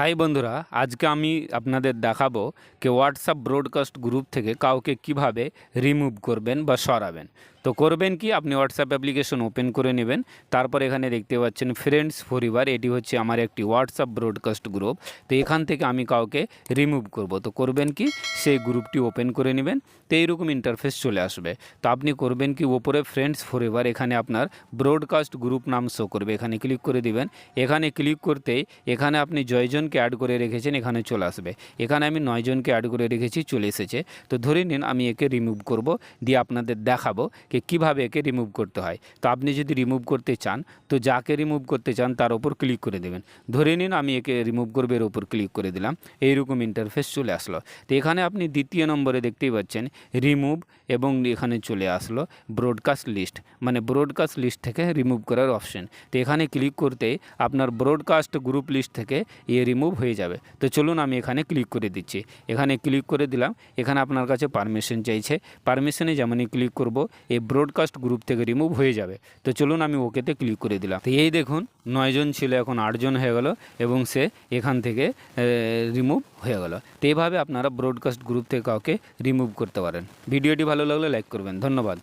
High বন্ধুরা, আজকে আমি আপনাদের দেখাবো কে হোয়াটসঅ্যাপ ব্রডকাস্ট গ্রুপ থেকে কাউকে কীভাবে রিমুভ করবেন বা সরাবেন। তো করবেন কি, আপনি হোয়াটসঅ্যাপ অ্যাপ্লিকেশন ওপেন করে নেবেন। তারপর এখানে দেখতে পাচ্ছেন ফ্রেন্ডস পরিবার এটি হচ্ছে আমার একটি হোয়াটসঅ্যাপ ব্রডকাস্ট গ্রুপ তো এখান থেকে আমি কাউকে রিমুভ করব। তো করবেন কি, সেই গ্রুপটি ওপেন করে নেবেন। তো এইরকম ইন্টারফেস চলে আসবে। তো আপনি করবেন কি, ওপরে ফ্রেন্ডস ফরএভার এখানে আপনার ব্রডকাস্ট গ্রুপ নাম শো করবে। এখানে ক্লিক করে দিবেন। এখানে ক্লিক করতেই এখানে আপনি জয়জনকে অ্যাড করে রেখেছেন, এখানে চলে আসবে। এখানে আমি নয়জনকে অ্যাড করে রেখেছি, চলে এসেছে। তো ধরে নিন, আমি একে রিমুভ করব, দিয়ে আপনাদের দেখাবো যে কীভাবে একে রিমুভ করতে হয়? তো আপনি যদি রিমুভ করতে চান, তো যাকে রিমুভ করতে চান তার ওপর ক্লিক করে দেবেন। ধরে নিন আমি একে রিমুভ করবে এর ওপর ক্লিক করে দিলাম, এইরকম ইন্টারফেস চলে আসলো। তো এখানে আপনি দ্বিতীয় নম্বরে দেখতেই পাচ্ছেন রিমুভ এবং এখানে চলে আসলো ব্রডকাস্ট লিস্ট মানে ব্রডকাস্ট লিস্ট থেকে রিমুভ করার অপশন তো এখানে ক্লিক করতে আপনার ব্রডকাস্ট গ্রুপ লিস্ট থেকে ইয়ে রিমুভ হয়ে যাবে। তো চলুন আমি এখানে ক্লিক করে দিচ্ছি। এখানে ক্লিক করে দিলাম, এখানে আপনার কাছে পারমিশন চাইছে। পারমিশনে যেমনই ক্লিক করব এই ব্রডকাস্ট গ্রুপ থেকে রিমুভ হয়ে যাবে। তো চলুন আমি ওকেতে ক্লিক করে দিলাম। তো এই দেখুন নয়জন ছিল, এখন আটজন হয়ে গেল এবং সে এখান থেকে রিমুভ হয়ে গেল। তো এইভাবে আপনারা ব্রডকাস্ট গ্রুপ থেকে কাউকে রিমুভ করতে পারেন। ভিডিওটি ভালো লাগলে লাইক করবেন। ধন্যবাদ।